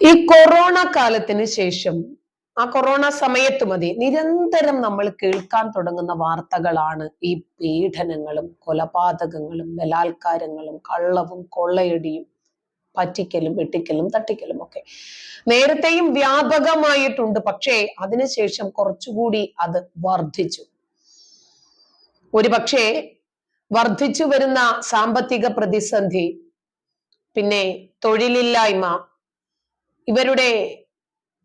ഈ കൊറോണ കാലത്തിന് ശേഷം ആ കൊറോണ സമയത്ത് മതി നിരന്തരം നമ്മൾ കേൾക്കാൻ തുടങ്ങുന്ന വാർത്തകളാണ് ഈ പീഡനങ്ങളും കൊലപാതകങ്ങളും ബലാത്കാരങ്ങളും കള്ളവും കൊള്ളയടിയും പറ്റിക്കലും വെട്ടിക്കലും തട്ടിക്കലും ഒക്കെ. നേരത്തെയും വ്യാപകമായിട്ടുണ്ട് പക്ഷേ അതിനുശേഷം കുറച്ചുകൂടി അത് വർദ്ധിച്ചു. ഒരു പക്ഷേ വർദ്ധിച്ചു വരുന്ന സാമ്പത്തിക പ്രതിസന്ധി പിന്നെ തൊഴിലില്ലായ്മ ഇവരുടെ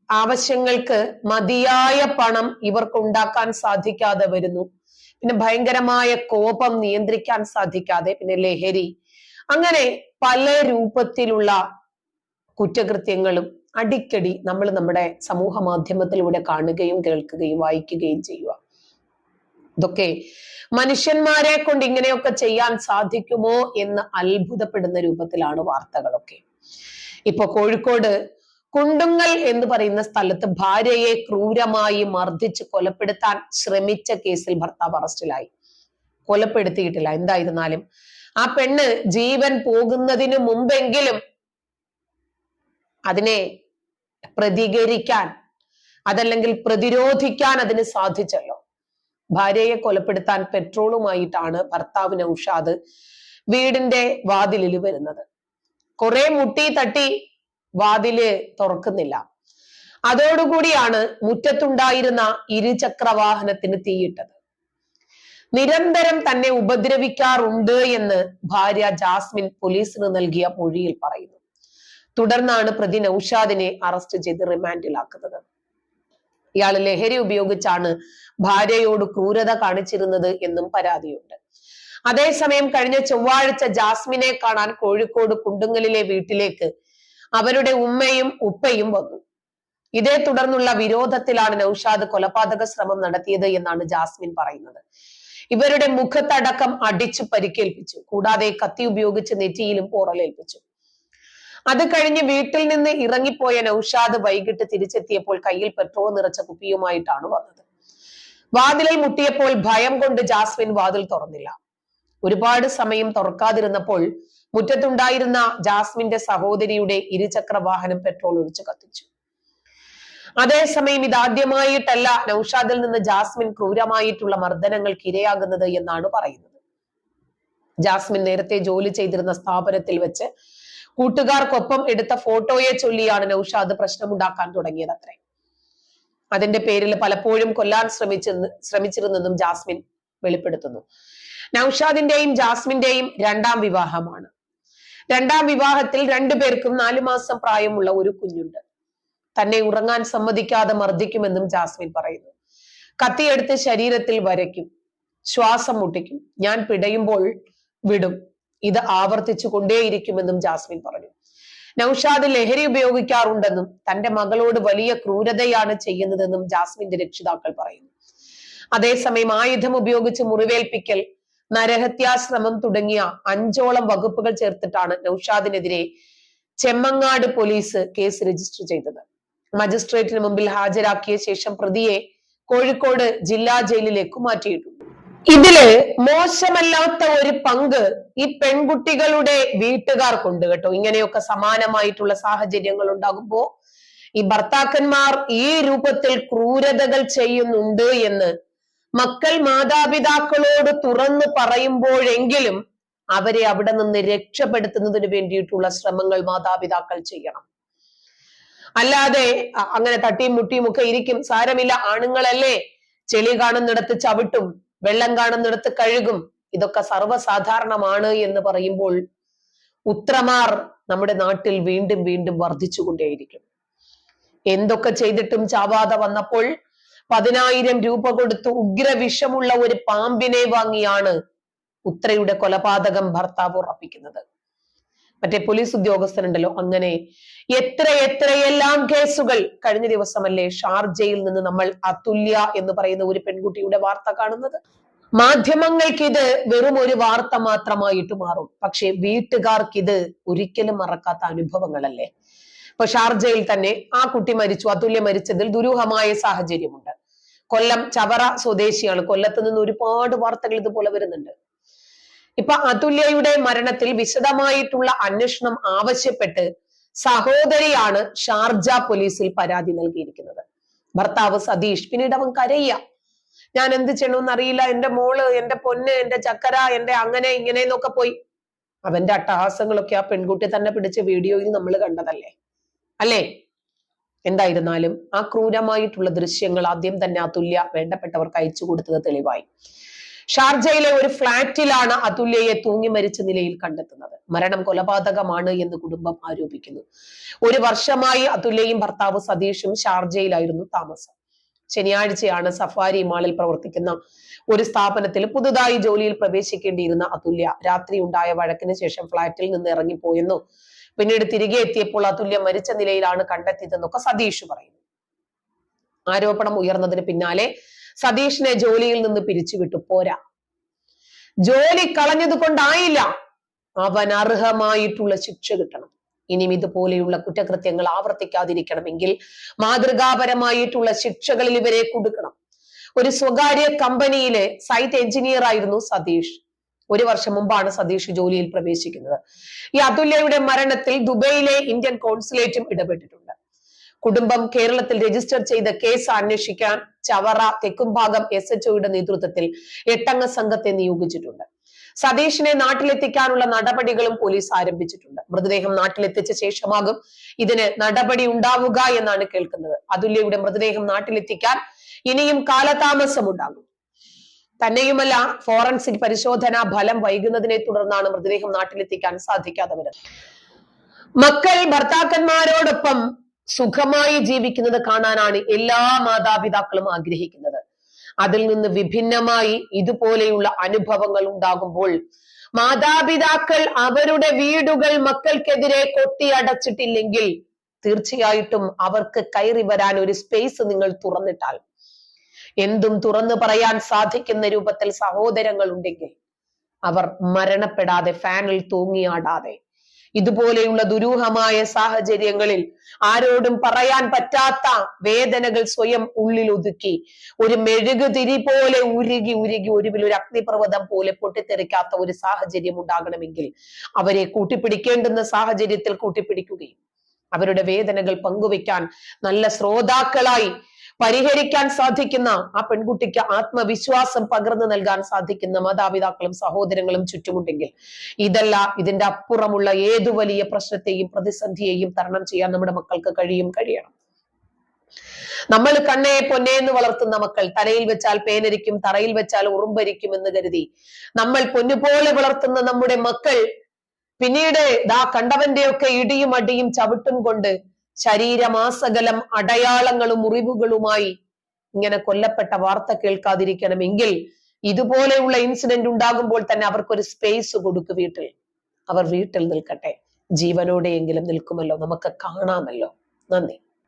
ആവശ്യങ്ങൾക്ക് മതിയായ പണം ഇവർക്ക് ഉണ്ടാക്കാൻ സാധിക്കാതെ വരുന്നു. പിന്നെ ഭയങ്കരമായ കോപം നിയന്ത്രിക്കാൻ സാധിക്കാതെ പിന്നെ ലഹരി. അങ്ങനെ പല രൂപത്തിലുള്ള കുറ്റകൃത്യങ്ങളും അടിക്കടി നമ്മൾ നമ്മുടെ സമൂഹ മാധ്യമത്തിലൂടെ കാണുകയും കേൾക്കുകയും വായിക്കുകയും ചെയ്യുക. ഇതൊക്കെ മനുഷ്യന്മാരെ കൊണ്ട് ഇങ്ങനെയൊക്കെ ചെയ്യാൻ സാധിക്കുമോ എന്ന് അത്ഭുതപ്പെടുന്ന രൂപത്തിലാണ് വാർത്തകളൊക്കെ. ഇപ്പൊ കോഴിക്കോട് കുണ്ടുങ്ങൽ എന്ന് പറയുന്ന സ്ഥലത്ത് ഭാര്യയെ ക്രൂരമായി മർദ്ദിച്ച് കൊലപ്പെടുത്താൻ ശ്രമിച്ച കേസിൽ ഭർത്താവ് അറസ്റ്റിലായി. കൊലപ്പെടുത്തിയിട്ടില്ല. എന്തായിരുന്നാലും. ആ പെണ്ണ് ജീവൻ പോകുന്നതിന് മുമ്പെങ്കിലും അതിനെ പ്രതികരിക്കാൻ അതല്ലെങ്കിൽ പ്രതിരോധിക്കാൻ അതിന് സാധിച്ചല്ലോ. ഭാര്യയെ കൊലപ്പെടുത്താൻ പെട്രോളുമായിട്ടാണ് ഭർത്താവ് നൌഷാദ് വീടിന്റെ വാതിലിൽ വരുന്നത്. കുറെ മുട്ടി തട്ടി വാതിൽ തുറക്കുന്നില്ല. അതോടുകൂടിയാണ് മുറ്റത്തുണ്ടായിരുന്ന ഇരുചക്ര വാഹനത്തിന് തീയിട്ടത്. നിരന്തരം തന്നെ ഉപദ്രവിക്കാറുണ്ട് എന്ന് ഭാര്യ ജാസ്മിൻ പോലീസിന് നൽകിയ മൊഴിയിൽ പറയുന്നു. തുടർന്നാണ് പ്രതി നൌഷാദിനെ അറസ്റ്റ് ചെയ്ത് റിമാൻഡിലാക്കുന്നത്. ഇയാൾ ലഹരി ഉപയോഗിച്ചാണ് ഭാര്യയോട് ക്രൂരത കാണിച്ചിരുന്നത് എന്നും പരാതിയുണ്ട്. അതേസമയം കഴിഞ്ഞ ചൊവ്വാഴ്ച ജാസ്മിനെ കാണാൻ കോഴിക്കോട് കുണ്ടുങ്ങലിലെ വീട്ടിലേക്ക് അവരുടെ ഉമ്മയും ഉപ്പയും വന്നു. ഇതേ തുടർന്നുള്ള വിരോധത്തിലാണ് നൌഷാദ് കൊലപാതക ശ്രമം നടത്തിയത് എന്നാണ് ജാസ്മിൻ പറയുന്നത്. ഇവരുടെ മുഖത്തടക്കം അടിച്ചു പരിക്കേൽപ്പിച്ചു. കൂടാതെ കത്തി ഉപയോഗിച്ച് നെറ്റിയിലും പോറലേൽപ്പിച്ചു. അത് കഴിഞ്ഞ് വീട്ടിൽ നിന്ന് ഇറങ്ങിപ്പോയ നൌഷാദ് വൈകിട്ട് തിരിച്ചെത്തിയപ്പോൾ കയ്യിൽ പെട്രോൾ നിറച്ച കുപ്പിയുമായിട്ടാണ് വന്നത്. വാതിലിൽ മുട്ടിയപ്പോൾ ഭയം കൊണ്ട് ജാസ്മിൻ വാതിൽ തുറന്നില്ല. ഒരുപാട് സമയം തുറക്കാതിരുന്നപ്പോൾ മുറ്റത്തുണ്ടായിരുന്ന ജാസ്മിന്റെ സഹോദരിയുടെ ഇരുചക്ര വാഹനം പെട്രോൾ ഒഴിച്ച് കത്തിച്ചു. അതേസമയം ഇതാദ്യമായിട്ടല്ല നൌഷാദിൽ നിന്ന് ജാസ്മിൻ ക്രൂരമായിട്ടുള്ള മർദ്ദനങ്ങൾക്ക് ഇരയാകുന്നത് എന്നാണ് പറയുന്നത്. ജാസ്മിൻ നേരത്തെ ജോലി ചെയ്തിരുന്ന സ്ഥാപനത്തിൽ വെച്ച് കൂട്ടുകാർക്കൊപ്പം എടുത്ത ഫോട്ടോയെ ചൊല്ലിയാണ് നൌഷാദ് പ്രശ്നമുണ്ടാക്കാൻ തുടങ്ങിയത് അത്രേ. അതിന്റെ പേരിൽ പലപ്പോഴും കൊല്ലാൻ ശ്രമിച്ചെന്ന് ശ്രമിച്ചിരുന്നെന്നും ജാസ്മിൻ വെളിപ്പെടുത്തുന്നു. നൌഷാദിന്റെയും ജാസ്മിന്റെയും രണ്ടാം വിവാഹമാണ്. രണ്ടാം വിവാഹത്തിൽ രണ്ടു പേർക്കും നാലു മാസം പ്രായമുള്ള ഒരു കുഞ്ഞുണ്ട്. തന്നെ ഉറങ്ങാൻ സമ്മതിക്കാതെ മർദ്ദിക്കുമെന്നും ജാസ്മിൻ പറയുന്നു. കത്തിയെടുത്ത് ശരീരത്തിൽ വരയ്ക്കും. ശ്വാസം മുട്ടിക്കും. ഞാൻ പിടയുമ്പോൾ വിടും. ഇത് ആവർത്തിച്ചു കൊണ്ടേയിരിക്കുമെന്നും ജാസ്മിൻ പറഞ്ഞു. നൌഷാദ് ലഹരി ഉപയോഗിക്കാറുണ്ടെന്നും തന്റെ മകളോട് വലിയ ക്രൂരതയാണ് ചെയ്യുന്നതെന്നും ജാസ്മിന്റെ രക്ഷിതാക്കൾ പറയുന്നു. അതേസമയം ആയുധം ഉപയോഗിച്ച് മുറിവേൽപ്പിക്കൽ നരഹത്യാശ്രമം തുടങ്ങിയ അഞ്ചോളം വകുപ്പുകൾ ചേർത്തിട്ടാണ് നൌഷാദിനെതിരെ ചെമ്മങ്ങാട് പോലീസ് കേസ് രജിസ്റ്റർ ചെയ്തത്. മജിസ്ട്രേറ്റിന് മുമ്പിൽ ഹാജരാക്കിയ ശേഷം പ്രതിയെ കോഴിക്കോട് ജില്ലാ ജയിലിലേക്ക് മാറ്റിയിട്ടുണ്ട്. ഇതിൽ മോശമല്ലാത്ത ഒരു പങ്ക് ഈ പെൺകുട്ടികളുടെ വീട്ടുകാർക്കുണ്ട് കേട്ടോ. ഇങ്ങനെയൊക്കെ സമാനമായിട്ടുള്ള സാഹചര്യങ്ങൾ ഉണ്ടാകുമ്പോ ഈ ഭർത്താക്കന്മാർ ഈ രൂപത്തിൽ ക്രൂരതകൾ ചെയ്യുന്നുണ്ട് എന്ന് മക്കൾ മാതാപിതാക്കളോട് തുറന്നു പറയുമ്പോഴെങ്കിലും അവരെ അവിടെ നിന്ന് രക്ഷപ്പെടുത്തുന്നതിന് വേണ്ടിയിട്ടുള്ള ശ്രമങ്ങൾ മാതാപിതാക്കൾ ചെയ്യണം. അല്ലാതെ അങ്ങനെ തട്ടിയും മുട്ടിയും ഒക്കെ ഇരിക്കും. സാരമില്ല ആണുങ്ങളല്ലേ? ചെളി കാണുന്നിടത്ത് ചവിട്ടും വെള്ളം കാണുന്നിടത്ത് കഴുകും. ഇതൊക്കെ സർവസാധാരണമാണ് എന്ന് പറയുമ്പോൾ ഉത്രമാർ നമ്മുടെ നാട്ടിൽ വീണ്ടും വീണ്ടും വർദ്ധിച്ചുകൊണ്ടേയിരിക്കും. എന്തൊക്കെ ചെയ്തിട്ടും ചാവാതെ വന്നപ്പോൾ പതിനായിരം രൂപ കൊടുത്ത് ഉഗ്രവിഷമുള്ള ഒരു പാമ്പിനെ വാങ്ങിയാണ് ഉത്രയുടെ കൊലപാതകം ഭർത്താവ് ഉറപ്പിക്കുന്നത്. മറ്റേ പോലീസ് ഉദ്യോഗസ്ഥനുണ്ടല്ലോ അങ്ങനെ എത്ര എത്രയെല്ലാം കേസുകൾ കഴിഞ്ഞ ദിവസമല്ലേ ഷാർജയിൽ നിന്ന് നമ്മൾ അതുല്യ എന്ന് പറയുന്ന ഒരു പെൺകുട്ടിയുടെ വാർത്ത കാണുന്നത്? മാധ്യമങ്ങൾക്ക് ഇത് വെറും ഒരു വാർത്ത മാത്രമായിട്ട് മാറും. പക്ഷെ വീട്ടുകാർക്ക് ഇത് ഒരിക്കലും മറക്കാത്ത അനുഭവങ്ങളല്ലേ? ഇപ്പൊ ഷാർജയിൽ തന്നെ ആ കുട്ടി മരിച്ചു അതുല്യ മരിച്ചതിൽ ദുരൂഹമായ സാഹചര്യമുണ്ട്. കൊല്ലം ചവറ സ്വദേശിയാണ്. കൊല്ലത്ത് നിന്ന് ഒരുപാട് വാർത്തകൾ ഇതുപോലെ വരുന്നുണ്ട്. ഇപ്പൊ അതുല്യയുടെ മരണത്തിൽ വിശദമായിട്ടുള്ള അന്വേഷണം ആവശ്യപ്പെട്ട് സഹോദരിയാണ് ഷാർജ പോലീസിൽ പരാതി നൽകിയിരിക്കുന്നത്. ഭർത്താവ് സതീഷ്. പിന്നീട് അവൻ കരയ്യ ഞാൻ എന്ത് ചെയ്യണമെന്ന് അറിയില്ല എന്റെ മോൾ എന്റെ പൊന്ന് എന്റെ ചക്കര എന്റെ അങ്ങനെ ഇങ്ങനെ എന്നൊക്കെ പോയി. അവന്റെ അട്ടഹാസങ്ങളൊക്കെ ആ പെൺകുട്ടി തന്നെ പിടിച്ച വീഡിയോയിൽ നമ്മൾ കണ്ടതല്ലേ? അല്ലേ? എന്തായിരുന്നാലും ആ ക്രൂരമായിട്ടുള്ള ദൃശ്യങ്ങൾ ആദ്യം തന്നെ അതുല്യ വേണ്ടപ്പെട്ടവർക്ക് അയച്ചു കൊടുത്തത് തെളിവായി. ഷാർജയിലെ ഒരു ഫ്ളാറ്റിലാണ് അതുല്യയെ തൂങ്ങി മരിച്ച നിലയിൽ കണ്ടെത്തുന്നത്. മരണം കൊലപാതകമാണ് എന്ന് കുടുംബം ആരോപിക്കുന്നു. ഒരു വർഷമായി അതുല്യയും ഭർത്താവ് സതീഷും ഷാർജയിലായിരുന്നു താമസം. ശനിയാഴ്ചയാണ് സഫാരി മാളിൽ പ്രവർത്തിക്കുന്ന ഒരു സ്ഥാപനത്തിൽ പുതുതായി ജോലിയിൽ പ്രവേശിക്കേണ്ടിയിരുന്ന അതുല്യ രാത്രി ഉണ്ടായ വഴക്കിന് ശേഷം ഫ്ളാറ്റിൽ നിന്ന് ഇറങ്ങിപ്പോയെന്നു പിന്നീട് തിരികെ എത്തിയപ്പോൾ അതുല്യ മരിച്ച നിലയിലാണ് കണ്ടെത്തിയതെന്നൊക്കെ സതീഷ് പറയുന്നു. ആരോപണം ഉയർന്നതിന് പിന്നാലെ സതീഷിനെ ജോലിയിൽ നിന്ന് പിരിച്ചുവിട്ടു. പോരാ. ജോലി കളഞ്ഞത് കൊണ്ടായില്ല. അവൻ അർഹമായിട്ടുള്ള ശിക്ഷ കിട്ടണം. ഇനിയും ഇതുപോലെയുള്ള കുറ്റകൃത്യങ്ങൾ ആവർത്തിക്കാതിരിക്കണമെങ്കിൽ മാതൃകാപരമായിട്ടുള്ള ശിക്ഷകളിൽ ഇവരെ കൊടുക്കണം. ഒരു സ്വകാര്യ കമ്പനിയിലെ സൈറ്റ് എഞ്ചിനീയർ ആയിരുന്നു സതീഷ്. ഒരു വർഷം മുമ്പാണ് സതീഷ് ജോലിയിൽ പ്രവേശിക്കുന്നത്. ഈ അതുല്യയുടെ മരണത്തിൽ ദുബൈയിലെ ഇന്ത്യൻ കോൺസുലേറ്റും ഇടപെട്ടിട്ടുണ്ട്. കുടുംബം കേരളത്തിൽ രജിസ്റ്റർ ചെയ്ത കേസ് അന്വേഷിക്കാൻ ചവറ തെക്കുംഭാഗം എസ് എച്ച് ഒയുടെ നേതൃത്വത്തിൽ എട്ടംഗ സംഘത്തെ നിയോഗിച്ചിട്ടുണ്ട്. സതീഷിനെ നാട്ടിലെത്തിക്കാനുള്ള നടപടികളും പോലീസ് ആരംഭിച്ചിട്ടുണ്ട്. മൃതദേഹം നാട്ടിലെത്തിച്ച ശേഷമാകും ഇതിന് നടപടി ഉണ്ടാവുക എന്നാണ് കേൾക്കുന്നത്. അതുല്യയുടെ മൃതദേഹം നാട്ടിലെത്തിക്കാൻ ഇനിയും കാലതാമസം ഉണ്ടാകും തന്നെയുമല്ല ഫോറൻസിക് പരിശോധന ഫലം വൈകുന്നതിനെ തുടർന്നാണ് മൃതദേഹം നാട്ടിലെത്തിക്കാൻ സാധിക്കാതെ വരുന്നത്. മക്കൾ ഭർത്താക്കന്മാരോടൊപ്പം സുഖമായി ജീവിക്കുന്നത് കാണാനാണ് എല്ലാ മാതാപിതാക്കളും ആഗ്രഹിക്കുന്നത്. അതിൽ നിന്ന് വിഭിന്നമായി ഇതുപോലെയുള്ള അനുഭവങ്ങൾ ഉണ്ടാകുമ്പോൾ മാതാപിതാക്കൾ അവരുടെ വീടുകൾ മക്കൾക്കെതിരെ കൊട്ടിയടച്ചിട്ടില്ലെങ്കിൽ തീർച്ചയായിട്ടും അവർക്ക് കയറി വരാൻ ഒരു സ്പേസ് നിങ്ങൾ തുറന്നിട്ടാൽ എന്തും തുറന്നു പറയാൻ സാധിക്കുന്ന രൂപത്തിൽ സഹോദരങ്ങൾ ഉണ്ടെങ്കിൽ അവർ മരണപ്പെടാതെ ഫാനിൽ തൂങ്ങിയാടാതെ ഇതുപോലെയുള്ള ദുരൂഹമായ സാഹചര്യങ്ങളിൽ ആരോടും പറയാൻ പറ്റാത്ത വേദനകൾ സ്വയം ഉള്ളിൽ ഒതുക്കി ഒരു മെഴുകുതിരി പോലെ ഉരുകി ഉരുകി ഒരുവിൽ ഒരു അഗ്നിപർവതം പോലെ പൊട്ടിത്തെറിക്കാത്ത ഒരു സാഹചര്യം ഉണ്ടാകണമെങ്കിൽ അവരെ കൂട്ടിപ്പിടിക്കേണ്ടുന്ന സാഹചര്യത്തിൽ കൂട്ടിപ്പിടിക്കുകയും അവരുടെ വേദനകൾ പങ്കുവെക്കാൻ നല്ല ശ്രോതാക്കളായി പരിഹരിക്കാൻ സാധിക്കുന്ന ആ പെൺകുട്ടിക്ക് ആത്മവിശ്വാസം പകർന്നു നൽകാൻ സാധിക്കുന്ന മാതാപിതാക്കളും സഹോദരങ്ങളും ചുറ്റുമുണ്ടെങ്കിൽ ഇതല്ല ഇതിന്റെ അപ്പുറമുള്ള ഏതു വലിയ പ്രശ്നത്തെയും പ്രതിസന്ധിയെയും തരണം ചെയ്യാൻ നമ്മുടെ മക്കൾക്ക് കഴിയും കഴിയണം. നമ്മൾ കണ്ണയെ പൊന്നേ എന്ന് വളർത്തുന്ന മക്കൾ തലയിൽ വെച്ചാൽ പേനരിക്കും തറയിൽ വെച്ചാൽ ഉറുമ്പരിക്കും എന്ന് കരുതി നമ്മൾ പൊന്നുപോലെ വളർത്തുന്ന നമ്മുടെ മക്കൾ പിന്നീട് ദാ കണ്ടവന്റെയൊക്കെ ഇടിയും അടിയും ചവിട്ടും കൊണ്ട് ശരീരമാസകലം അടയാളങ്ങളും മുറിവുകളുമായി ഇങ്ങനെ കൊല്ലപ്പെട്ട വാർത്ത കേൾക്കാതിരിക്കണമെങ്കിൽ ഇതുപോലെയുള്ള ഇൻസിഡന്റ് ഉണ്ടാകുമ്പോൾ തന്നെ അവർക്കൊരു സ്പേസ് കൊടുക്കു വീട്ടിൽ. അവർ വീട്ടിൽ നിൽക്കട്ടെ. ജീവനോടെയെങ്കിലും നിൽക്കുമല്ലോ. നമുക്ക് കാണാമല്ലോ. നന്ദി.